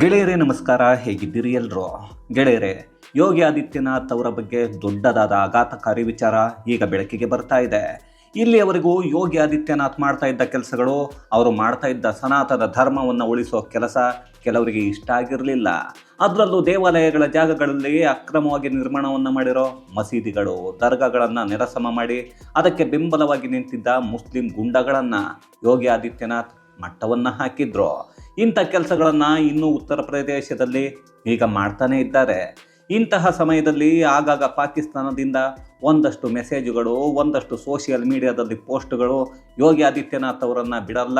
ಗೆಳೆಯರೇ, ನಮಸ್ಕಾರ. ಹೇಗಿದ್ದೀರಿ ಎಲ್ರು? ಗೆಳೆಯರೇ, ಯೋಗಿ ಆದಿತ್ಯನಾಥ್ ಅವರ ಬಗ್ಗೆ ದೊಡ್ಡದಾದ ಆಘಾತಕಾರಿ ವಿಚಾರ ಈಗ ಬೆಳಕಿಗೆ ಬರ್ತಾ ಇದೆ. ಇಲ್ಲಿಯವರೆಗೂ ಯೋಗಿ ಆದಿತ್ಯನಾಥ್ ಮಾಡ್ತಾ ಇದ್ದ ಕೆಲಸಗಳು, ಅವರು ಮಾಡ್ತಾ ಇದ್ದ ಸನಾತನ ಧರ್ಮವನ್ನು ಉಳಿಸೋ ಕೆಲಸ ಕೆಲವರಿಗೆ ಇಷ್ಟ ಆಗಿರಲಿಲ್ಲ. ಅದರಲ್ಲೂ ದೇವಾಲಯಗಳ ಜಾಗಗಳಲ್ಲಿ ಅಕ್ರಮವಾಗಿ ನಿರ್ಮಾಣವನ್ನು ಮಾಡಿರೋ ಮಸೀದಿಗಳು, ದರ್ಗಾಗಳನ್ನು ನೆರಸಮ ಮಾಡಿ ಅದಕ್ಕೆ ಬೆಂಬಲವಾಗಿ ನಿಂತಿದ್ದ ಮುಸ್ಲಿಂ ಗುಂಡಗಳನ್ನು ಯೋಗಿ ಆದಿತ್ಯನಾಥ್ ಮಟ್ಟವನ್ನು ಹಾಕಿದ್ರು. ಇಂಥ ಕೆಲಸಗಳನ್ನು ಇನ್ನೂ ಉತ್ತರ ಪ್ರದೇಶದಲ್ಲಿ ಈಗ ಮಾಡ್ತಾನೆ ಇದ್ದಾರೆ. ಇಂತಹ ಸಮಯದಲ್ಲಿ ಆಗಾಗ ಪಾಕಿಸ್ತಾನದಿಂದ ಒಂದಷ್ಟು ಮೆಸೇಜುಗಳು, ಒಂದಷ್ಟು ಸೋಷಿಯಲ್ ಮೀಡಿಯಾದಲ್ಲಿ ಪೋಸ್ಟ್ಗಳು, ಯೋಗಿ ಆದಿತ್ಯನಾಥ್ ಅವರನ್ನು ಬಿಡಲ್ಲ,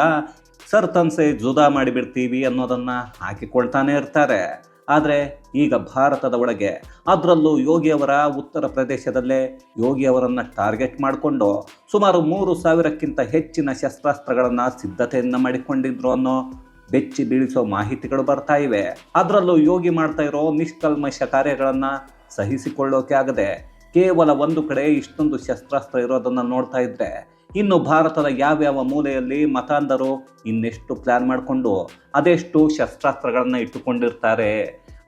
ಸರ್ ತನ್ಸೆ ಜುದಾ ಮಾಡಿಬಿಡ್ತೀವಿ ಅನ್ನೋದನ್ನು ಹಾಕಿಕೊಳ್ತಾನೆ ಇರ್ತಾರೆ. ಆದರೆ ಈಗ ಭಾರತದ ಒಳಗೆ ಅದರಲ್ಲೂ ಯೋಗಿಯವರ ಉತ್ತರ ಪ್ರದೇಶದಲ್ಲೇ ಯೋಗಿಯವರನ್ನು ಟಾರ್ಗೆಟ್ ಮಾಡಿಕೊಂಡು ಸುಮಾರು ಮೂರು ಸಾವಿರಕ್ಕಿಂತ ಹೆಚ್ಚಿನ ಶಸ್ತ್ರಾಸ್ತ್ರಗಳನ್ನು ಸಿದ್ಧತೆಯನ್ನು ಮಾಡಿಕೊಂಡಿದ್ರು ಅನ್ನೋ ಬೆಚ್ಚಿ ಬೀಳಿಸೋ ಮಾಹಿತಿಗಳು ಬರ್ತಾ ಇವೆ. ಅದರಲ್ಲೂ ಯೋಗಿ ಮಾಡ್ತಾ ಇರೋ ನಿಷ್ಕಲ್ಮಶ ಕಾರ್ಯಗಳನ್ನು ಸಹಿಸಿಕೊಳ್ಳೋಕೆ ಆಗದೆ ಕೇವಲ ಒಂದು ಕಡೆ ಇಷ್ಟೊಂದು ಶಸ್ತ್ರಾಸ್ತ್ರ ಇರೋದನ್ನು ನೋಡ್ತಾ ಇದ್ರೆ ಇನ್ನು ಭಾರತದ ಯಾವ್ಯಾವ ಮೂಲೆಯಲ್ಲಿ ಮತಾಂಧರು ಇನ್ನೆಷ್ಟು ಪ್ಲ್ಯಾನ್ ಮಾಡಿಕೊಂಡು ಅದೆಷ್ಟು ಶಸ್ತ್ರಾಸ್ತ್ರಗಳನ್ನು ಇಟ್ಟುಕೊಂಡಿರ್ತಾರೆ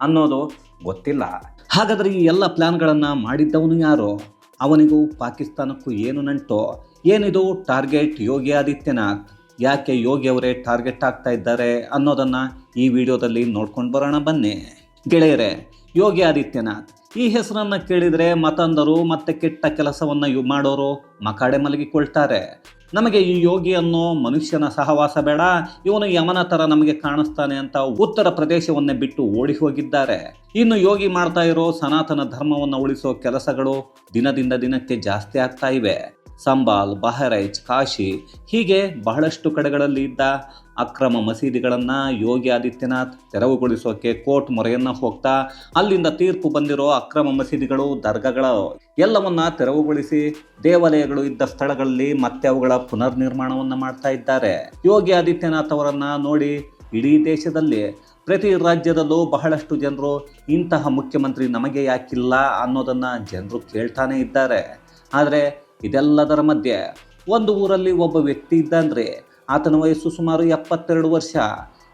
ಅನ್ನೋದು ಗೊತ್ತಿಲ್ಲ. ಹಾಗಾದರೆ ಈ ಎಲ್ಲ ಪ್ಲ್ಯಾನ್ಗಳನ್ನು ಮಾಡಿದ್ದವನು ಯಾರು? ಅವನಿಗೂ ಪಾಕಿಸ್ತಾನಕ್ಕೂ ಏನು ನಂಟು? ಏನಿದು ಟಾರ್ಗೆಟ್ ಯೋಗಿ ಆದಿತ್ಯನಾಥ್? ಯಾಕೆ ಯೋಗಿಯವರೇ ಟಾರ್ಗೆಟ್ ಆಗ್ತಾ ಇದ್ದಾರೆ ಅನ್ನೋದನ್ನು ಈ ವಿಡಿಯೋದಲ್ಲಿ ನೋಡ್ಕೊಂಡು ಬರೋಣ ಬನ್ನಿ. ಗೆಳೆಯರೇ, ಯೋಗಿ ಆದಿತ್ಯನಾಥ್, ಈ ಹೆಸರನ್ನು ಕೇಳಿದರೆ ಮತಂದರು ಮತ್ತೆ ಕೆಟ್ಟ ಕೆಲಸವನ್ನು ಇವು ಮಾಡೋರು ಮಕಾಡೆ ಮಲಗಿಕೊಳ್ತಾರೆ. ನಮಗೆ ಈ ಯೋಗಿ ಅನ್ನೋ ಮನುಷ್ಯನ ಸಹವಾಸ ಬೇಡ, ಇವನು ಯಮನ ಥರ ನಮಗೆ ಕಾಣಿಸ್ತಾನೆ ಅಂತ ಉತ್ತರ ಪ್ರದೇಶವನ್ನೇ ಬಿಟ್ಟು ಓಡಿ ಹೋಗಿದ್ದಾರೆ. ಇನ್ನು ಯೋಗಿ ಮಾಡ್ತಾ ಇರೋ ಸನಾತನ ಧರ್ಮವನ್ನು ಉಳಿಸೋ ಕೆಲಸಗಳು ದಿನದಿಂದ ದಿನಕ್ಕೆ ಜಾಸ್ತಿ ಆಗ್ತಾ ಇವೆ. ಸಂಬಾಲ್, ಬಹರೈಚ್, ಕಾಶಿ ಹೀಗೆ ಬಹಳಷ್ಟು ಕಡೆಗಳಲ್ಲಿ ಇದ್ದ ಅಕ್ರಮ ಮಸೀದಿಗಳನ್ನು ಯೋಗಿ ಆದಿತ್ಯನಾಥ್ ತೆರವುಗೊಳಿಸೋಕೆ ಕೋರ್ಟ್ ಮೊರೆಯನ್ನು ಹೋಗ್ತಾ ಅಲ್ಲಿಂದ ತೀರ್ಪು ಬಂದಿರೋ ಅಕ್ರಮ ಮಸೀದಿಗಳು, ದರ್ಗಾಗಳು ಎಲ್ಲವನ್ನ ತೆರವುಗೊಳಿಸಿ ದೇವಾಲಯಗಳು ಇದ್ದ ಸ್ಥಳಗಳಲ್ಲಿ ಮತ್ತೆ ಅವುಗಳ ಪುನರ್ ನಿರ್ಮಾಣವನ್ನು ಮಾಡ್ತಾ ಇದ್ದಾರೆ. ಯೋಗಿ ಆದಿತ್ಯನಾಥ್ ಅವರನ್ನು ನೋಡಿ ಇಡೀ ದೇಶದಲ್ಲಿ ಪ್ರತಿ ರಾಜ್ಯದಲ್ಲೂ ಬಹಳಷ್ಟು ಜನರು ಇಂತಹ ಮುಖ್ಯಮಂತ್ರಿ ನಮಗೆ ಯಾಕಿಲ್ಲ ಅನ್ನೋದನ್ನ ಜನರು ಕೇಳ್ತಾನೆ ಇದ್ದಾರೆ. ಆದರೆ ಇದೆಲ್ಲದರ ಮಧ್ಯೆ ಒಂದು ಊರಲ್ಲಿ ಒಬ್ಬ ವ್ಯಕ್ತಿ ಇದ್ದಂದ್ರೆ ಆತನ ವಯಸ್ಸು ಸುಮಾರು ಎಪ್ಪತ್ತೆರಡು ವರ್ಷ.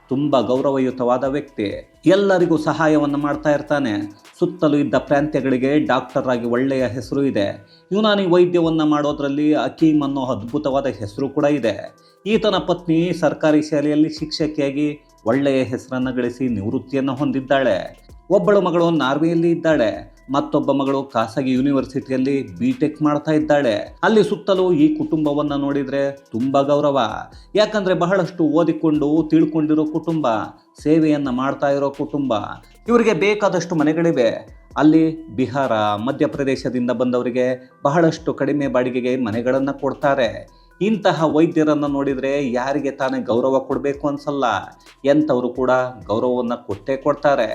ತುಂಬ ಗೌರವಯುತವಾದ ವ್ಯಕ್ತಿ. ಎಲ್ಲರಿಗೂ ಸಹಾಯವನ್ನು ಮಾಡ್ತಾ ಇರ್ತಾನೆ. ಸುತ್ತಲೂ ಇದ್ದ ಪ್ರಾಂತ್ಯಗಳಿಗೆ ಡಾಕ್ಟರ್ ಆಗಿ ಒಳ್ಳೆಯ ಹೆಸರು ಇದೆ. ಯುನಾನಿ ವೈದ್ಯವನ್ನು ಮಾಡೋದ್ರಲ್ಲಿ ಅಕೀಮ್ ಅನ್ನೋ ಅದ್ಭುತವಾದ ಹೆಸರು ಕೂಡ ಇದೆ. ಈತನ ಪತ್ನಿ ಸರ್ಕಾರಿ ಶಾಲೆಯಲ್ಲಿ ಶಿಕ್ಷಕಿಯಾಗಿ ಒಳ್ಳೆಯ ಹೆಸರನ್ನು ಗಳಿಸಿ ನಿವೃತ್ತಿಯನ್ನು ಹೊಂದಿದ್ದಾಳೆ. ಒಬ್ಬಳು ಮಗಳು ನಾರ್ವೆಯಲ್ಲಿ ಇದ್ದಾಳೆ. ಮತ್ತೊಬ್ಬ ಮಗಳು ಖಾಸಗಿ ಯೂನಿವರ್ಸಿಟಿಯಲ್ಲಿ ಬಿ ಟೆಕ್ ಮಾಡ್ತಾ ಇದ್ದಾಳೆ. ಅಲ್ಲಿ ಸುತ್ತಲೂ ಈ ಕುಟುಂಬವನ್ನ ನೋಡಿದ್ರೆ ತುಂಬಾ ಗೌರವ. ಯಾಕಂದ್ರೆ ಬಹಳಷ್ಟು ಓದಿಕೊಂಡು ತಿಳ್ಕೊಂಡಿರೋ ಕುಟುಂಬ, ಸೇವೆಯನ್ನ ಮಾಡ್ತಾ ಇರೋ ಕುಟುಂಬ. ಇವರಿಗೆ ಬೇಕಾದಷ್ಟು ಮನೆಗಳಿವೆ. ಅಲ್ಲಿ ಬಿಹಾರ, ಮಧ್ಯಪ್ರದೇಶದಿಂದ ಬಂದವರಿಗೆ ಬಹಳಷ್ಟು ಕಡಿಮೆ ಬಾಡಿಗೆಗೆ ಮನೆಗಳನ್ನು ಕೊಡ್ತಾರೆ. ಇಂತಹ ವೈದ್ಯರನ್ನು ನೋಡಿದರೆ ಯಾರಿಗೆ ತಾನೇ ಗೌರವ ಕೊಡಬೇಕು ಅನ್ಸಲ್ಲ. ಎಂಥವರು ಕೂಡ ಗೌರವವನ್ನು ಕೊಟ್ಟೇ ಕೊಡ್ತಾರೆ.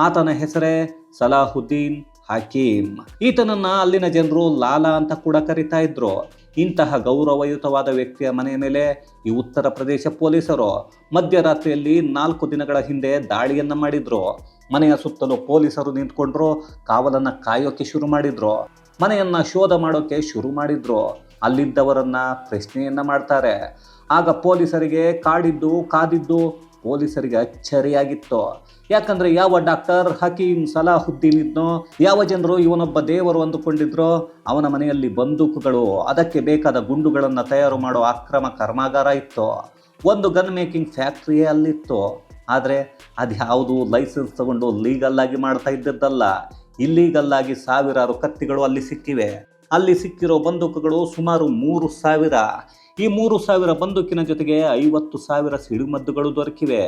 ಆತನ ಹೆಸರೇ ಸಲಾಹುದ್ದೀನ್ ಹಕೀಮ್. ಈತನನ್ನ ಅಲ್ಲಿನ ಜನರು ಲಾಲಾ ಅಂತ ಕೂಡ ಕರಿತಾ ಇದ್ರು. ಇಂತಹ ಗೌರವಯುತವಾದ ವ್ಯಕ್ತಿಯ ಮನೆಯ ಮೇಲೆ ಈ ಉತ್ತರ ಪ್ರದೇಶ ಪೊಲೀಸರು ಮಧ್ಯರಾತ್ರಿಯಲ್ಲಿ ನಾಲ್ಕು ದಿನಗಳ ಹಿಂದೆ ದಾಳಿಯನ್ನ ಮಾಡಿದ್ರು. ಮನೆಯ ಸುತ್ತಲೂ ಪೊಲೀಸರು ನಿಂತ್ಕೊಂಡ್ರು, ಕಾವಲನ್ನ ಕಾಯೋಕೆ ಶುರು ಮಾಡಿದ್ರು. ಮನೆಯನ್ನ ಶೋಧ ಮಾಡೋಕೆ ಶುರು ಮಾಡಿದ್ರು. ಅಲ್ಲಿದ್ದವರನ್ನ ಪ್ರಶ್ನೆಯನ್ನ ಮಾಡ್ತಾರೆ. ಆಗ ಪೊಲೀಸರಿಗೆ ಕಾಡಿದ್ದು, ಕಾದಿದ್ದು ಪೊಲೀಸರಿಗೆ ಅಚ್ಚರಿಯಾಗಿತ್ತು. ಯಾಕಂದ್ರೆ ಯಾವ ಡಾಕ್ಟರ್ ಹಕೀಂ ಸಲಾಹುದ್ದೀನ್ ಇದ್ನೋ, ಯಾವ ಜನರು ಇವನೊಬ್ಬ ದೇವರು ಅಂದುಕೊಂಡಿದ್ರೋ, ಅವನ ಮನೆಯಲ್ಲಿ ಬಂದೂಕುಗಳು, ಅದಕ್ಕೆ ಬೇಕಾದ ಗುಂಡುಗಳನ್ನು ತಯಾರು ಮಾಡೋ ಅಕ್ರಮ ಕರ್ಮಾಗಾರ ಇತ್ತು. ಒಂದು ಗನ್ ಮೇಕಿಂಗ್ ಫ್ಯಾಕ್ಟ್ರಿಯೇ ಅಲ್ಲಿತ್ತು. ಆದರೆ ಅದ್ಯಾವುದು ಲೈಸೆನ್ಸ್ ತಗೊಂಡು ಲೀಗಲ್ ಆಗಿ ಮಾಡ್ತಾ ಇದ್ದದ್ದಲ್ಲ. ಇಲ್ಲೀಗಲ್ ಆಗಿ ಸಾವಿರಾರು ಕತ್ತಿಗಳು ಅಲ್ಲಿ ಸಿಕ್ಕಿವೆ. ಅಲ್ಲಿ ಸಿಕ್ಕಿರೋ ಬಂದೂಕುಗಳು ಸುಮಾರು ಮೂರು ಸಾವಿರ. ಈ ಮೂರು ಸಾವಿರ ಬಂದೂಕಿನ ಜೊತೆಗೆ ಐವತ್ತು ಸಾವಿರ ಸಿಡಿಮದ್ದುಗಳು ದೊರಕಿವೆ.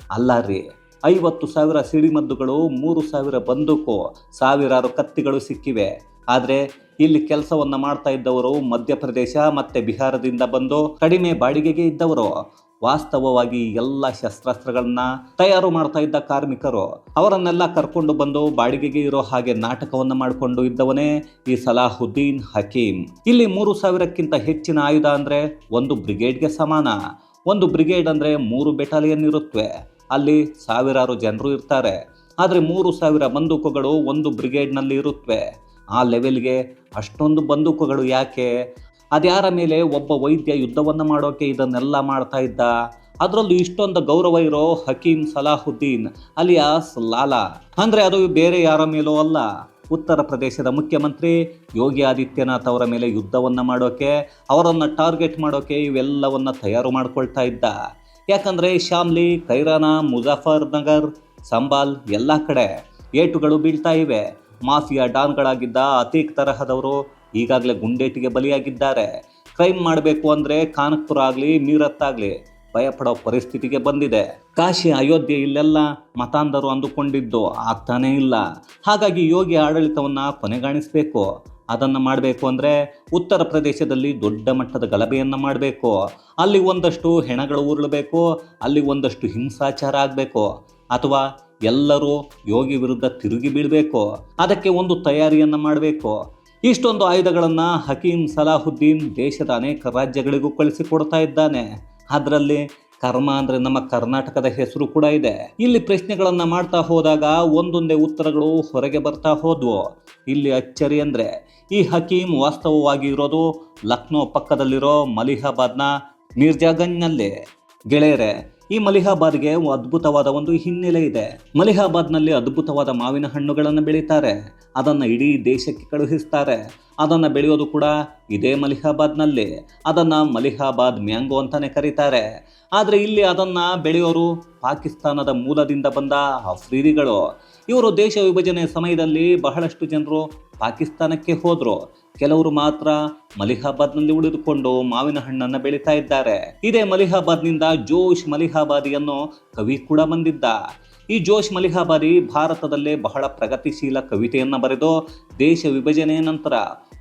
ಅಲ್ಲ ರೀ, ಐವತ್ತು ಸಾವಿರ ಸಿಡಿಮದ್ದುಗಳು, ಮೂರು ಸಾವಿರ ಬಂದೂಕು, ಸಾವಿರಾರು ಕತ್ತಿಗಳು ಸಿಕ್ಕಿವೆ. ಆದರೆ ಇಲ್ಲಿ ಕೆಲಸವನ್ನು ಮಾಡ್ತಾ ಇದ್ದವರು ಮಧ್ಯಪ್ರದೇಶ ಮತ್ತು ಬಿಹಾರದಿಂದ ಬಂದು ಕಡಿಮೆ ಬಾಡಿಗೆಗೆ ಇದ್ದವರು. ವಾಸ್ತವವಾಗಿ ಎಲ್ಲ ಶಸ್ತ್ರಾಸ್ತ್ರಗಳನ್ನ ತಯಾರು ಮಾಡ್ತಾ ಇದ್ದ ಕಾರ್ಮಿಕರು, ಅವರನ್ನೆಲ್ಲ ಕರ್ಕೊಂಡು ಬಂದು ಬಾಡಿಗೆಗೆ ಇರೋ ಹಾಗೆ ನಾಟಕವನ್ನ ಮಾಡಿಕೊಂಡು ಇದ್ದವನೇ ಈ ಸಲಾಹುದ್ದೀನ್ ಹಕೀಮ್ ಇಲ್ಲಿ ಮೂರು ಸಾವಿರಕ್ಕಿಂತ ಹೆಚ್ಚಿನ ಆಯುಧ ಅಂದ್ರೆ ಒಂದು ಬ್ರಿಗೇಡ್ಗೆ ಸಮಾನ. ಒಂದು ಬ್ರಿಗೇಡ್ ಅಂದ್ರೆ ಮೂರು ಬೆಟಾಲಿಯನ್ ಇರುತ್ತವೆ ಅಲ್ಲಿ ಸಾವಿರಾರು ಜನರು ಇರ್ತಾರೆ. ಆದರೆ ಮೂರು ಸಾವಿರ ಬಂದೂಕುಗಳು ಒಂದು ಬ್ರಿಗೇಡ್ನಲ್ಲಿ ಇರುತ್ತವೆ ಆ ಲೆವೆಲ್ಗೆ ಅಷ್ಟೊಂದು ಬಂದೂಕುಗಳು ಯಾಕೆ? ಅದ್ಯಾರ ಮೇಲೆ ಒಬ್ಬ ವೈದ್ಯ ಯುದ್ಧವನ್ನು ಮಾಡೋಕೆ ಇದನ್ನೆಲ್ಲ ಮಾಡ್ತಾ ಇದ್ದ? ಅದರಲ್ಲೂ ಇಷ್ಟೊಂದು ಗೌರವ ಇರೋ ಹಕೀಂ ಸಲಾಹುದ್ದೀನ್ ಅಲಿಯಾಸ್ ಲಾಲಾ. ಅಂದರೆ ಅದು ಬೇರೆ ಯಾರ ಮೇಲೂ ಅಲ್ಲ. ಉತ್ತರ ಪ್ರದೇಶದ ಮುಖ್ಯಮಂತ್ರಿ ಯೋಗಿ ಆದಿತ್ಯನಾಥ್ ಅವರ ಮೇಲೆ ಯುದ್ಧವನ್ನು ಮಾಡೋಕೆ, ಅವರನ್ನು ಟಾರ್ಗೆಟ್ ಮಾಡೋಕೆ ಇವೆಲ್ಲವನ್ನು ತಯಾರು ಮಾಡ್ಕೊಳ್ತಾ ಇದ್ದ. ಯಾಕಂದರೆ ಶಾಮ್ಲಿ ಕೈರಾನಾ, ಮುಜಾಫರ್ ನಗರ್, ಸಂಬಾಲ್ ಎಲ್ಲ ಕಡೆ ಏಟುಗಳು ಬೀಳ್ತಾ ಇವೆ. ಮಾಫಿಯಾ ಡಾನ್ಗಳಾಗಿದ್ದ ಅತೀಕ್ ತರಹದವರು ಈಗಾಗಲೇ ಗುಂಡೇಟಿಗೆ ಬಲಿಯಾಗಿದ್ದಾರೆ. ಕ್ರೈಮ್ ಮಾಡಬೇಕು ಅಂದರೆ ಕಾನಕ್ಪುರ ಆಗಲಿ, ಮೀರತ್ ಆಗಲಿ ಭಯಪಡೋ ಪರಿಸ್ಥಿತಿಗೆ ಬಂದಿದೆ. ಕಾಶಿ ಅಯೋಧ್ಯೆ ಇಲ್ಲೆಲ್ಲ ಮತಾಂಧರು ಅಂದುಕೊಂಡಿದ್ದು ಆಗ್ತಾನೇ ಇಲ್ಲ. ಹಾಗಾಗಿ ಯೋಗಿ ಆಡಳಿತವನ್ನು ಕೊನೆಗಾಣಿಸಬೇಕು. ಅದನ್ನು ಮಾಡಬೇಕು ಅಂದರೆ ಉತ್ತರ ಪ್ರದೇಶದಲ್ಲಿ ದೊಡ್ಡ ಮಟ್ಟದ ಗಲಭೆಯನ್ನು ಮಾಡಬೇಕು. ಅಲ್ಲಿ ಒಂದಷ್ಟು ಹೆಣಗಳು ಉರುಳಬೇಕು, ಅಲ್ಲಿ ಒಂದಷ್ಟು ಹಿಂಸಾಚಾರ ಆಗಬೇಕು. ಅಥವಾ ಎಲ್ಲರೂ ಯೋಗಿ ವಿರುದ್ಧ ತಿರುಗಿ ಬೀಳಬೇಕು. ಅದಕ್ಕೆ ಒಂದು ತಯಾರಿಯನ್ನು ಮಾಡಬೇಕು. ಇಷ್ಟೊಂದು ಆಯುಧಗಳನ್ನು ಹಕೀಂ ಸಲಾಹುದ್ದೀನ್ ದೇಶದ ಅನೇಕ ರಾಜ್ಯಗಳಿಗೂ ಕಳಿಸಿಕೊಡ್ತಾ ಇದ್ದಾನೆ. ಅದರಲ್ಲಿ ಕರ್ಮ ಅಂದರೆ ನಮ್ಮ ಕರ್ನಾಟಕದ ಹೆಸರು ಕೂಡ ಇದೆ. ಇಲ್ಲಿ ಪ್ರಶ್ನೆಗಳನ್ನು ಮಾಡ್ತಾ ಹೋದಾಗ ಒಂದೊಂದೇ ಉತ್ತರಗಳು ಹೊರಗೆ ಬರ್ತಾ ಹೋದ್ವು. ಇಲ್ಲಿ ಅಚ್ಚರಿ ಅಂದರೆ, ಈ ಹಕೀಂ ವಾಸ್ತವವಾಗಿ ಇರೋದು ಲಕ್ನೋ ಪಕ್ಕದಲ್ಲಿರೋ ಮಲಿಹಾಬಾದ್ನ ಮಿರ್ಜಾಗಂಜ್ನಲ್ಲಿ. ಗೆಳೆಯರೆ ಈ ಮಲಿಹಾಬಾದ್ಗೆ ಅದ್ಭುತವಾದ ಒಂದು ಹಿನ್ನೆಲೆ ಇದೆ. ಮಲಿಹಾಬಾದ್ನಲ್ಲಿ ಅದ್ಭುತವಾದ ಮಾವಿನ ಹಣ್ಣುಗಳನ್ನು ಬೆಳೀತಾರೆ. ಅದನ್ನು ಇಡೀ ದೇಶಕ್ಕೆ ಕಳುಹಿಸ್ತಾರೆ. ಅದನ್ನು ಬೆಳೆಯೋದು ಕೂಡ ಇದೇ ಮಲಿಹಾಬಾದ್ನಲ್ಲಿ. ಅದನ್ನು ಮಲಿಹಾಬಾದ್ ಮ್ಯಾಂಗೋ ಅಂತಾನೆ ಕರೀತಾರೆ. ಆದರೆ ಇಲ್ಲಿ ಅದನ್ನು ಬೆಳೆಯೋರು ಪಾಕಿಸ್ತಾನದ ಮೂಲದಿಂದ ಬಂದ ಅಫ್ರೀದಿಗಳು. ಇವರು ದೇಶ ವಿಭಜನೆ ಸಮಯದಲ್ಲಿ ಬಹಳಷ್ಟು ಜನರು ಪಾಕಿಸ್ತಾನಕ್ಕೆ ಹೋದ್ರು. ಕೆಲವರು ಮಾತ್ರ ಮಲಿಹಾಬಾದ್ನಲ್ಲಿ ಉಳಿದುಕೊಂಡು ಮಾವಿನ ಹಣ್ಣನ್ನು ಬೆಳೀತಾ ಇದ್ದಾರೆ. ಇದೇ ಮಲಿಹಾಬಾದ್ನಿಂದ ಜೋಶ್ ಮಲಿಹಾಬಾದಿ ಅನ್ನೋ ಕವಿ ಕೂಡ ಬಂದಿದ್ದ. ಈ ಜೋಶ್ ಮಲಿಹಾಬಾದಿ ಭಾರತದಲ್ಲೇ ಬಹಳ ಪ್ರಗತಿಶೀಲ ಕವಿತೆಯನ್ನ ಬರೆದು ದೇಶ ವಿಭಜನೆಯ ನಂತರ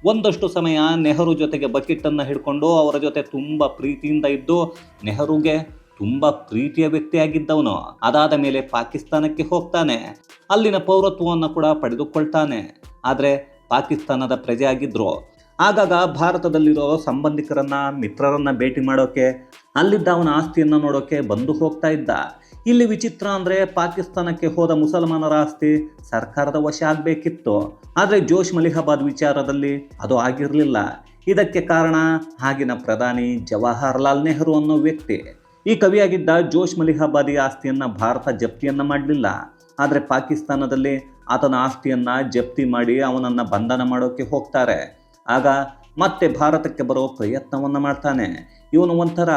ಒಂದಷ್ಟು ಸಮಯ ನೆಹರು ಜೊತೆಗೆ ಬಕೆಟನ್ನು ಹಿಡ್ಕೊಂಡು ಅವರ ಜೊತೆ ತುಂಬ ಪ್ರೀತಿಯಿಂದ ಇದ್ದು ನೆಹರುಗೆ ತುಂಬ ಪ್ರೀತಿಯ ವ್ಯಕ್ತಿಯಾಗಿದ್ದವನು ಅದಾದ ಮೇಲೆ ಪಾಕಿಸ್ತಾನಕ್ಕೆ ಹೋಗ್ತಾನೆ. ಅಲ್ಲಿನ ಪೌರತ್ವವನ್ನು ಕೂಡ ಪಡೆದುಕೊಳ್ತಾನೆ. ಆದರೆ ಪಾಕಿಸ್ತಾನದ ಪ್ರಜೆ ಆಗಾಗ ಭಾರತದಲ್ಲಿರೋ ಸಂಬಂಧಿಕರನ್ನ, ಮಿತ್ರರನ್ನ ಭೇಟಿ ಮಾಡೋಕೆ, ಅಲ್ಲಿದ್ದ ಅವನ ಆಸ್ತಿಯನ್ನು ನೋಡೋಕೆ ಬಂದು ಹೋಗ್ತಾ ಇದ್ದ. ಇಲ್ಲಿ ವಿಚಿತ್ರ ಅಂದರೆ ಪಾಕಿಸ್ತಾನಕ್ಕೆ ಹೋದ ಮುಸಲ್ಮಾನರ ಆಸ್ತಿ ಸರ್ಕಾರದ ವಶ ಆಗಬೇಕಿತ್ತು. ಆದರೆ ಜೋಶ್ ಮಲಿಹಾಬಾದ್ ವಿಚಾರದಲ್ಲಿ ಅದು ಆಗಿರಲಿಲ್ಲ. ಇದಕ್ಕೆ ಕಾರಣ ಆಗಿನ ಪ್ರಧಾನಿ ಜವಾಹರ್ಲಾಲ್ ನೆಹರು ಅನ್ನೋ ವ್ಯಕ್ತಿ. ಈ ಕವಿಯಾಗಿದ್ದ ಜೋಶ್ ಮಲಿಹಾಬಾದಿ ಆಸ್ತಿಯನ್ನು ಭಾರತ ಜಪ್ತಿಯನ್ನು ಮಾಡಲಿಲ್ಲ. ಆದರೆ ಪಾಕಿಸ್ತಾನದಲ್ಲಿ ಆತನ ಆಸ್ತಿಯನ್ನ ಜಪ್ತಿ ಮಾಡಿ ಅವನನ್ನ ಬಂಧನ ಮಾಡೋಕೆ ಹೋಗ್ತಾರೆ. ಆಗ ಮತ್ತೆ ಭಾರತಕ್ಕೆ ಬರೋ ಪ್ರಯತ್ನವನ್ನ ಮಾಡ್ತಾನೆ. ಇವನು ಒಂಥರ,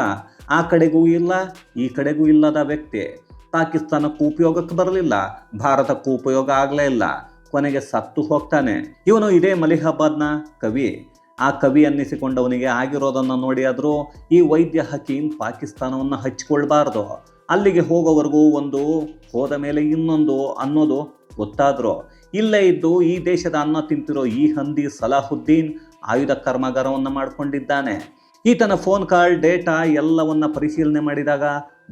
ಆ ಕಡೆಗೂ ಇಲ್ಲ, ಈ ಕಡೆಗೂ ಇಲ್ಲದ ವ್ಯಕ್ತಿ. ಪಾಕಿಸ್ತಾನಕ್ಕೂ ಉಪಯೋಗಕ್ಕೆ ಬರಲಿಲ್ಲ, ಭಾರತಕ್ಕೂ ಉಪಯೋಗ ಆಗಲೇ ಇಲ್ಲ. ಕೊನೆಗೆ ಸತ್ತು ಹೋಗ್ತಾನೆ. ಇವನು ಇದೇ ಮಲಿಹಾಬಾದ್ನ ಕವಿ. ಆ ಕವಿ ಅನ್ನಿಸಿಕೊಂಡವನಿಗೆ ಆಗಿರೋದನ್ನು ನೋಡಿ ಆದರೂ ಈ ವೈದ್ಯ ಹಕೀಂ ಪಾಕಿಸ್ತಾನವನ್ನು ಹಚ್ಕೊಳ್ಬಾರ್ದು. ಅಲ್ಲಿಗೆ ಹೋಗೋವರೆಗೂ ಒಂದು ಹೋದ ಮೇಲೆ ಇನ್ನೊಂದು ಅನ್ನೋದು ಗೊತ್ತಾದ್ರು ಇಲ್ಲೇ ಇದ್ದು ಈ ದೇಶದ ಅನ್ನ ತಿಂತಿರೋ ಈ ಹಂದಿ ಸಲಾಹುದ್ದೀನ್ ಆಯುಧ ಕರ್ಮಾಗಾರವನ್ನು ಮಾಡಿಕೊಂಡಿದ್ದಾನೆ. ಈತನ ಫೋನ್ ಕಾಲ್ ಡೇಟಾ ಎಲ್ಲವನ್ನ ಪರಿಶೀಲನೆ ಮಾಡಿದಾಗ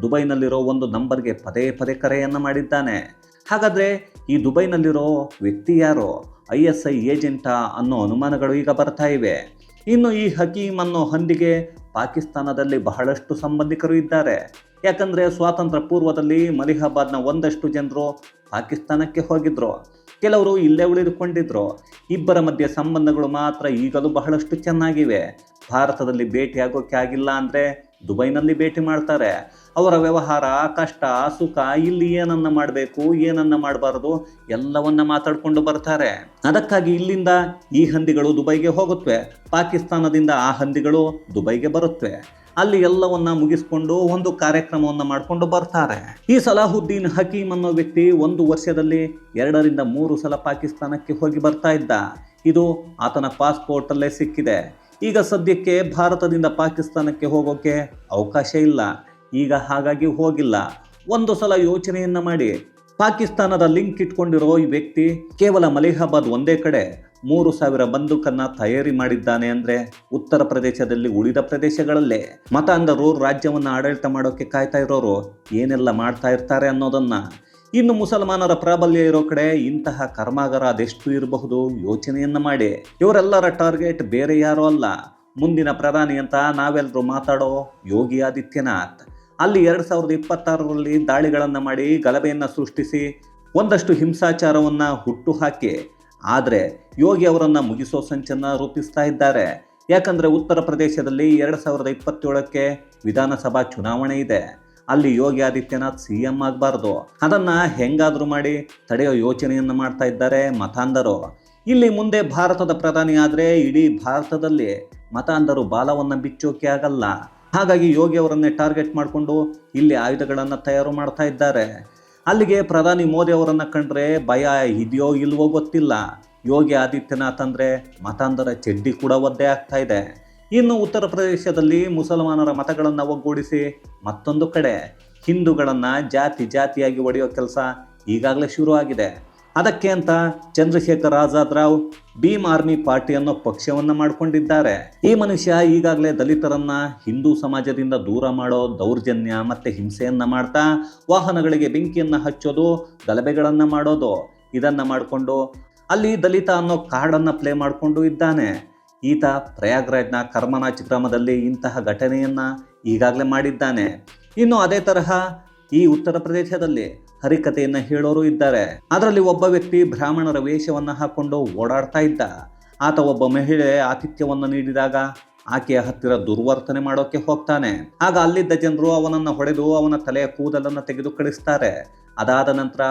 ದುಬೈನಲ್ಲಿರೋ ಒಂದು ನಂಬರ್ಗೆ ಪದೇ ಪದೇ ಕರೆಯನ್ನು ಮಾಡಿದ್ದಾನೆ. ಹಾಗಾದರೆ ಈ ದುಬೈನಲ್ಲಿರೋ ವ್ಯಕ್ತಿ ಯಾರು? ಐ ಎಸ್ ಐ ಏಜೆಂಟಾ ಅನ್ನೋ ಅನುಮಾನಗಳು ಈಗ ಬರ್ತಾ ಇವೆ. ಇನ್ನು ಈ ಹಕೀಮ್ ಅನ್ನೋ ಹಂದಿಗೆ ಪಾಕಿಸ್ತಾನದಲ್ಲಿ ಬಹಳಷ್ಟು ಸಂಬಂಧಿಕರು ಇದ್ದಾರೆ. ಯಾಕಂದ್ರೆ ಸ್ವಾತಂತ್ರ್ಯ ಪೂರ್ವದಲ್ಲಿ ಮಲಿಹಾಬಾದ್ನ ಒಂದಷ್ಟು ಜನರು ಪಾಕಿಸ್ತಾನಕ್ಕೆ ಹೋಗಿದ್ರು. ಕೆಲವರು ಇಲ್ಲೇ ಉಳಿದುಕೊಂಡಿದ್ರು. ಇಬ್ಬರ ಮಧ್ಯೆ ಸಂಬಂಧಗಳು ಮಾತ್ರ ಈಗಲೂ ಬಹಳಷ್ಟು ಚೆನ್ನಾಗಿವೆ. ಭಾರತದಲ್ಲಿ ಭೇಟಿಯಾಗೋಕೆ ಆಗಿಲ್ಲ ಅಂದರೆ ದುಬೈನಲ್ಲಿ ಭೇಟಿ ಮಾಡ್ತಾರೆ. ಅವರ ವ್ಯವಹಾರ, ಕಷ್ಟ, ಸುಖ ಇಲ್ಲಿ ಏನನ್ನ ಮಾಡಬೇಕು, ಏನನ್ನ ಮಾಡಬಾರ್ದು ಎಲ್ಲವನ್ನ ಮಾತಾಡ್ಕೊಂಡು ಬರ್ತಾರೆ. ಅದಕ್ಕಾಗಿ ಇಲ್ಲಿಂದ ಈ ಹಂದಿಗಳು ದುಬೈಗೆ ಹೋಗುತ್ತವೆ ಪಾಕಿಸ್ತಾನದಿಂದ ಆ ಹಂದಿಗಳು ದುಬೈಗೆ ಬರುತ್ತವೆ ಅಲ್ಲಿ ಎಲ್ಲವನ್ನ ಮುಗಿಸ್ಕೊಂಡು ಒಂದು ಕಾರ್ಯಕ್ರಮವನ್ನು ಮಾಡಿಕೊಂಡು ಬರ್ತಾರೆ. ಈ ಸಲಾಹುದ್ದೀನ್ ಹಕೀಮ್ ಅನ್ನೋ ವ್ಯಕ್ತಿ ಒಂದು ವರ್ಷದಲ್ಲಿ ಎರಡರಿಂದ ಮೂರು ಸಲ ಪಾಕಿಸ್ತಾನಕ್ಕೆ ಹೋಗಿ ಬರ್ತಾ ಇದ್ದ. ಇದು ಆತನ ಪಾಸ್ಪೋರ್ಟ್ ಅಲ್ಲೇ ಸಿಕ್ಕಿದೆ. ಈಗ ಸದ್ಯಕ್ಕೆ ಭಾರತದಿಂದ ಪಾಕಿಸ್ತಾನಕ್ಕೆ ಹೋಗೋಕೆ ಅವಕಾಶ ಇಲ್ಲ. ಈಗ ಹಾಗಾಗಿ ಹೋಗಿಲ್ಲ. ಒಂದು ಸಲ ಯೋಚನೆಯನ್ನ ಮಾಡಿ. ಪಾಕಿಸ್ತಾನದ ಲಿಂಕ್ ಇಟ್ಕೊಂಡಿರೋ ಈ ವ್ಯಕ್ತಿ ಕೇವಲ ಮಲಿಹಾಬಾದ್ ಒಂದೇ ಕಡೆ ಮೂರು ಸಾವಿರ ಬಂದೂಕನ್ನ ತಯಾರಿ ಮಾಡಿದ್ದಾನೆ ಅಂದ್ರೆ ಉತ್ತರ ಪ್ರದೇಶದಲ್ಲಿ ಉಳಿದ ಪ್ರದೇಶಗಳಲ್ಲೇ. ಮತಾಂಧರು ರಾಜ್ಯವನ್ನ ಆಡಳಿತ ಮಾಡೋಕೆ ಕಾಯ್ತಾ ಇರೋರು ಏನೆಲ್ಲ ಮಾಡ್ತಾ ಇರ್ತಾರೆ ಅನ್ನೋದನ್ನ ಇನ್ನು ಮುಸಲ್ಮಾನರ ಪ್ರಾಬಲ್ಯ ಇರೋ ಕಡೆ ಇಂತಹ ಕರ್ಮಾಗಾರ ಅದೆಷ್ಟು ಇರಬಹುದು ಯೋಚನೆಯನ್ನ ಮಾಡಿ. ಇವರೆಲ್ಲರ ಟಾರ್ಗೆಟ್ ಬೇರೆ ಯಾರೋ ಅಲ್ಲ. ಮುಂದಿನ ಪ್ರಧಾನಿ ಅಂತ ನಾವೆಲ್ಲರೂ ಮಾತಾಡೋ ಯೋಗಿ ಆದಿತ್ಯನಾಥ್. ಅಲ್ಲಿ ಎರಡು ಸಾವಿರದ ಇಪ್ಪತ್ತಾರರಲ್ಲಿ ದಾಳಿಗಳನ್ನು ಮಾಡಿ ಗಲಭೆಯನ್ನು ಸೃಷ್ಟಿಸಿ ಒಂದಷ್ಟು ಹಿಂಸಾಚಾರವನ್ನು ಹುಟ್ಟು ಹಾಕಿ ಆದರೆ ಯೋಗಿ ಅವರನ್ನು ಮುಗಿಸೋ ಸಂಚನ್ನು ರೂಪಿಸ್ತಾ ಇದ್ದಾರೆ. ಯಾಕಂದರೆ ಉತ್ತರ ಪ್ರದೇಶದಲ್ಲಿ ಎರಡು ಸಾವಿರದ ಇಪ್ಪತ್ತೇಳಕ್ಕೆ ವಿಧಾನಸಭಾ ಚುನಾವಣೆ ಇದೆ. ಅಲ್ಲಿ ಯೋಗಿ ಆದಿತ್ಯನಾಥ್ ಸಿ ಎಂ ಆಗಬಾರ್ದು. ಅದನ್ನ ಹೆಂಗಾದ್ರೂ ಮಾಡಿ ತಡೆಯೋ ಯೋಚನೆಯನ್ನು ಮಾಡ್ತಾ ಇದ್ದಾರೆ ಮತಾಂಧರು. ಇಲ್ಲಿ ಮುಂದೆ ಭಾರತದ ಪ್ರಧಾನಿ ಆದರೆ ಇಡೀ ಭಾರತದಲ್ಲಿ ಮತಾಂಧರು ಬಾಲವನ್ನು ಬಿಚ್ಚೋಕೆ ಆಗಲ್ಲ. ಹಾಗಾಗಿ ಯೋಗಿ ಅವರನ್ನೇ ಟಾರ್ಗೆಟ್ ಮಾಡಿಕೊಂಡು ಇಲ್ಲಿ ಆಯುಧಗಳನ್ನು ತಯಾರು ಮಾಡ್ತಾ ಇದ್ದಾರೆ. ಅಲ್ಲಿಗೆ ಪ್ರಧಾನಿ ಮೋದಿ ಅವರನ್ನು ಕಂಡ್ರೆ ಭಯ ಇದೆಯೋ ಇಲ್ವೋ ಗೊತ್ತಿಲ್ಲ. ಯೋಗಿ ಆದಿತ್ಯನಾಥ್ ಅಂದರೆ ಮತಾಂಧರ ಚಡ್ಡಿ ಕೂಡ ಒದ್ದೆ ಆಗ್ತಾ ಇದೆ. ಇನ್ನು ಉತ್ತರ ಪ್ರದೇಶದಲ್ಲಿ ಮುಸಲ್ಮಾನರ ಮತಗಳನ್ನು ಒಗ್ಗೂಡಿಸಿ ಮತ್ತೊಂದು ಕಡೆ ಹಿಂದೂಗಳನ್ನು ಜಾತಿ ಜಾತಿಯಾಗಿ ಒಡೆಯೋ ಕೆಲಸ ಈಗಾಗಲೇ ಶುರುವಾಗಿದೆ. ಅದಕ್ಕೆ ಅಂತ ಚಂದ್ರಶೇಖರ್ ಆಜಾದ್ ರಾವ್ ಭೀಮ್ ಆರ್ಮಿ ಪಾರ್ಟಿ ಅನ್ನೋ ಪಕ್ಷವನ್ನು ಮಾಡಿಕೊಂಡಿದ್ದಾರೆ. ಈ ಮನುಷ್ಯ ಈಗಾಗಲೇ ದಲಿತರನ್ನ ಹಿಂದೂ ಸಮಾಜದಿಂದ ದೂರ ಮಾಡೋ ದೌರ್ಜನ್ಯ ಮತ್ತೆ ಹಿಂಸೆಯನ್ನ ಮಾಡ್ತಾ ವಾಹನಗಳಿಗೆ ಬೆಂಕಿಯನ್ನು ಹಚ್ಚೋದು, ಗಲಭೆಗಳನ್ನು ಮಾಡೋದು, ಇದನ್ನ ಮಾಡಿಕೊಂಡು ಅಲ್ಲಿ ದಲಿತ ಅನ್ನೋ ಕಾರ್ಡನ್ನು ಪ್ಲೇ ಮಾಡಿಕೊಂಡು ಇದ್ದಾನೆ. ಈತ ಪ್ರಯಾಗ್ರಾಜ್ನ ಕರ್ಮನಾಚ್ ಗ್ರಾಮದಲ್ಲಿ ಇಂತಹ ಘಟನೆಯನ್ನ ಈಗಾಗಲೇ ಮಾಡಿದ್ದಾನೆ. ಇನ್ನು ಅದೇ ತರಹ ಈ ಉತ್ತರ ಪ್ರದೇಶದಲ್ಲಿ ಹರಿಕತೆಯನ್ನು ಹೇಳೋರು ಇದ್ದಾರೆ. ಅದರಲ್ಲಿ ಒಬ್ಬ ವ್ಯಕ್ತಿ ಬ್ರಾಹ್ಮಣರ ವೇಷವನ್ನು ಹಾಕೊಂಡು ಓಡಾಡ್ತಾ ಇದ್ದ. ಆತ ಒಬ್ಬ ಮಹಿಳೆ ಆತಿಥ್ಯವನ್ನು ನೀಡಿದಾಗ ಆಕೆಯ ಹತ್ತಿರ ದುರ್ವರ್ತನೆ ಮಾಡೋಕೆ ಹೋಗ್ತಾನೆ. ಆಗ ಅಲ್ಲಿದ್ದ ಜನರು ಅವನನ್ನ ಹೊಡೆದು ಅವನ ತಲೆಯ ಕೂದಲನ್ನು ತೆಗೆದು ಕಳಿಸ್ತಾರೆ. ಅದಾದ ನಂತರ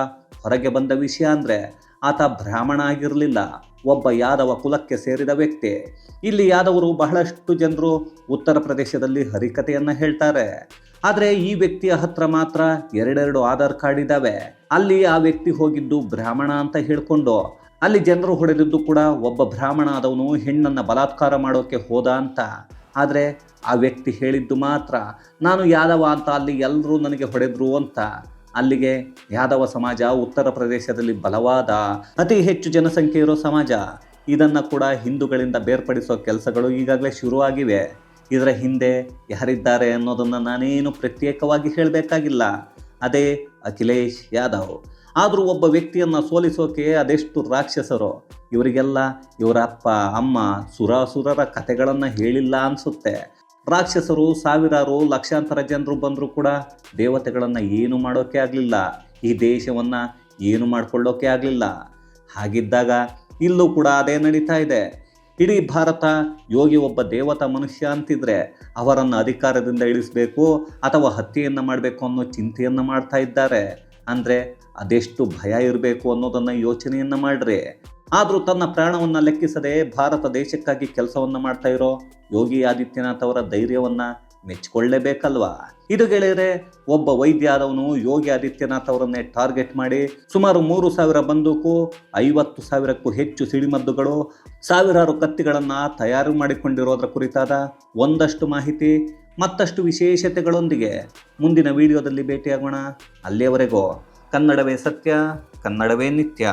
ಹೊರಗೆ ಬಂದ ವಿಷಯ ಅಂದ್ರೆ ಆತ ಬ್ರಾಹ್ಮಣ ಆಗಿರಲಿಲ್ಲ. ಒಬ್ಬ ಯಾದವ ಕುಲಕ್ಕೆ ಸೇರಿದ ವ್ಯಕ್ತಿ. ಇಲ್ಲಿ ಯಾದವರು ಬಹಳಷ್ಟು ಜನರು ಉತ್ತರ ಪ್ರದೇಶದಲ್ಲಿ ಹರಿಕತೆಯನ್ನು ಹೇಳ್ತಾರೆ. ಆದರೆ ಈ ವ್ಯಕ್ತಿಯ ಹತ್ರ ಮಾತ್ರ ಎರಡೆರಡು ಆಧಾರ್ ಕಾರ್ಡ್ ಇದ್ದಾವೆ ಅಲ್ಲಿ ಆ ವ್ಯಕ್ತಿ ಹೋಗಿದ್ದು ಬ್ರಾಹ್ಮಣ ಅಂತ ಹೇಳ್ಕೊಂಡು, ಅಲ್ಲಿ ಜನರು ಹೊಡೆದಿದ್ದು ಕೂಡ ಒಬ್ಬ ಬ್ರಾಹ್ಮಣ ಆದವನು ಹೆಣ್ಣನ್ನು ಬಲಾತ್ಕಾರ ಮಾಡೋಕ್ಕೆ ಹೋದ ಅಂತ. ಆದರೆ ಆ ವ್ಯಕ್ತಿ ಹೇಳಿದ್ದು ಮಾತ್ರ, ನಾನು ಯಾದವ ಅಂತ ಅಲ್ಲಿ ಎಲ್ಲರೂ ನನಗೆ ಹೊಡೆದ್ರು ಅಂತ. ಅಲ್ಲಿಗೆ ಯಾದವ ಸಮಾಜ ಉತ್ತರ ಪ್ರದೇಶದಲ್ಲಿ ಬಲವಾದ, ಅತಿ ಹೆಚ್ಚು ಜನಸಂಖ್ಯೆ ಇರೋ ಸಮಾಜ. ಇದನ್ನು ಕೂಡ ಹಿಂದೂಗಳಿಂದ ಬೇರ್ಪಡಿಸೋ ಕೆಲಸಗಳು ಈಗಾಗಲೇ ಶುರುವಾಗಿವೆ. ಇದರ ಹಿಂದೆ ಯಾರಿದ್ದಾರೆ ಅನ್ನೋದನ್ನು ನಾನೇನು ಪ್ರತ್ಯೇಕವಾಗಿ ಹೇಳಬೇಕಾಗಿಲ್ಲ. ಅದೇ ಅಖಿಲೇಶ್ ಯಾದವ್. ಆದರೂ ಒಬ್ಬ ವ್ಯಕ್ತಿಯನ್ನು ಸೋಲಿಸೋಕೆ ಅದೆಷ್ಟು ರಾಕ್ಷಸರು. ಇವರಿಗೆಲ್ಲ ಇವರ ಅಪ್ಪ ಅಮ್ಮ ಸುರಾಸುರರ ಕಥೆಗಳನ್ನು ಹೇಳಿಲ್ಲ ಅನಿಸುತ್ತೆ. ರಾಕ್ಷಸರು, ಸಾವಿರಾರು, ಲಕ್ಷಾಂತರ ಜನರು ಬಂದರೂ ಕೂಡ ದೇವತೆಗಳನ್ನು ಏನು ಮಾಡೋಕೆ ಆಗಲಿಲ್ಲ. ಈ ದೇಶವನ್ನು ಏನು ಮಾಡ್ಕೊಳ್ಳೋಕೆ ಆಗಲಿಲ್ಲ. ಹಾಗಿದ್ದಾಗ ಇಲ್ಲೂ ಕೂಡ ಅದೇ ನಡೀತಾ ಇದೆ. ಇಡೀ ಭಾರತ ಯೋಗಿ ಒಬ್ಬ ದೇವತಾ ಮನುಷ್ಯ ಅಂತಿದ್ರೆ ಅವರನ್ನು ಅಧಿಕಾರದಿಂದ ಇಳಿಸಬೇಕು ಅಥವಾ ಹತ್ಯೆಯನ್ನು ಮಾಡಬೇಕು ಅನ್ನೋ ಚಿಂತೆಯನ್ನು ಮಾಡ್ತಾ ಇದ್ದಾರೆ. ಅಂದರೆ ಅದೆಷ್ಟು ಭಯ ಇರಬೇಕು ಅನ್ನೋದನ್ನು ಯೋಚನೆಯನ್ನು ಮಾಡ್ರಿ. ಆದರೂ ತನ್ನ ಪ್ರಾಣವನ್ನು ಲೆಕ್ಕಿಸದೆ ಭಾರತ ದೇಶಕ್ಕಾಗಿ ಕೆಲಸವನ್ನು ಮಾಡ್ತಾ ಇರೋ ಯೋಗಿ ಆದಿತ್ಯನಾಥ್ ಅವರ ಧೈರ್ಯವನ್ನು ಮೆಚ್ಚಿಕೊಳ್ಳೇಬೇಕಲ್ವಾ ಇದು ಗೆಳೆಯರೆ, ಒಬ್ಬ ವೈದ್ಯ ಆದವನು ಯೋಗಿ ಆದಿತ್ಯನಾಥ್ ಅವರನ್ನೇ ಟಾರ್ಗೆಟ್ ಮಾಡಿ ಸುಮಾರು ಮೂರು ಸಾವಿರ ಬಂದೂಕು, ಐವತ್ತು ಸಾವಿರಕ್ಕೂ ಹೆಚ್ಚು ಸಿಡಿಮದ್ದುಗಳು, ಸಾವಿರಾರು ಕತ್ತಿಗಳನ್ನು ತಯಾರು ಮಾಡಿಕೊಂಡಿರೋದ್ರ ಕುರಿತಾದ ಒಂದಷ್ಟು ಮಾಹಿತಿ, ಮತ್ತಷ್ಟು ವಿಶೇಷತೆಗಳೊಂದಿಗೆ ಮುಂದಿನ ವಿಡಿಯೋದಲ್ಲಿ ಭೇಟಿಯಾಗೋಣ. ಅಲ್ಲಿಯವರೆಗೂ ಕನ್ನಡವೇ ಸತ್ಯ, ಕನ್ನಡವೇ ನಿತ್ಯ.